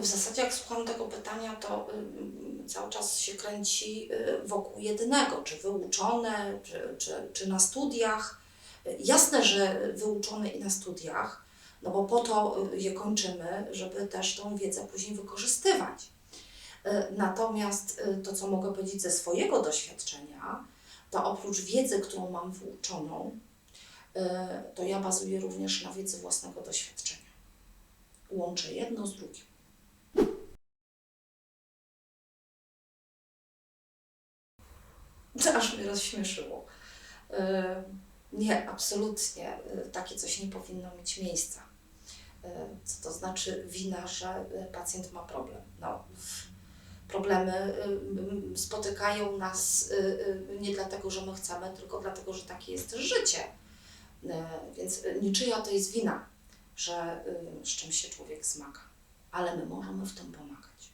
W zasadzie jak słucham tego pytania, to y, cały czas się kręci y, wokół jedynego, czy wyuczone, czy, czy, czy na studiach. Jasne, że wyuczone i na studiach, no bo po to y, je kończymy, żeby też tą wiedzę później wykorzystywać. Natomiast to, co mogę powiedzieć ze swojego doświadczenia, to oprócz wiedzy, którą mam wyuczoną, to ja bazuję również na wiedzy własnego doświadczenia. Łączę jedno z drugim. Aż mnie rozśmieszyło. Y, Nie, absolutnie y, takie coś nie powinno mieć miejsca. Y, Co to znaczy wina, że pacjent ma problem? No, problemy spotykają nas nie dlatego, że my chcemy, tylko dlatego, że takie jest życie. Więc niczyja to jest wina, że z czymś się człowiek zmaga, ale my możemy w tym pomagać.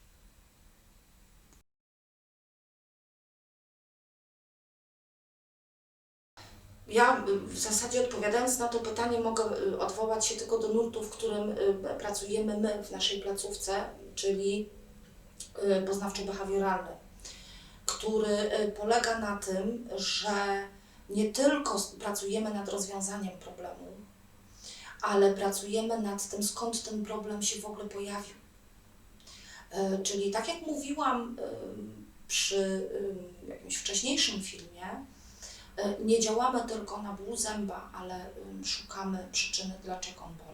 Ja y, w zasadzie odpowiadając na to pytanie mogę y, odwołać się tylko do nurtu, w którym y, pracujemy my w naszej placówce, czyli poznawczo-behawioralny, który polega na tym, że nie tylko pracujemy nad rozwiązaniem problemu, ale pracujemy nad tym, skąd ten problem się w ogóle pojawił. Czyli tak jak mówiłam przy jakimś wcześniejszym filmie, nie działamy tylko na ból zęba, ale szukamy przyczyny, dlaczego on boli.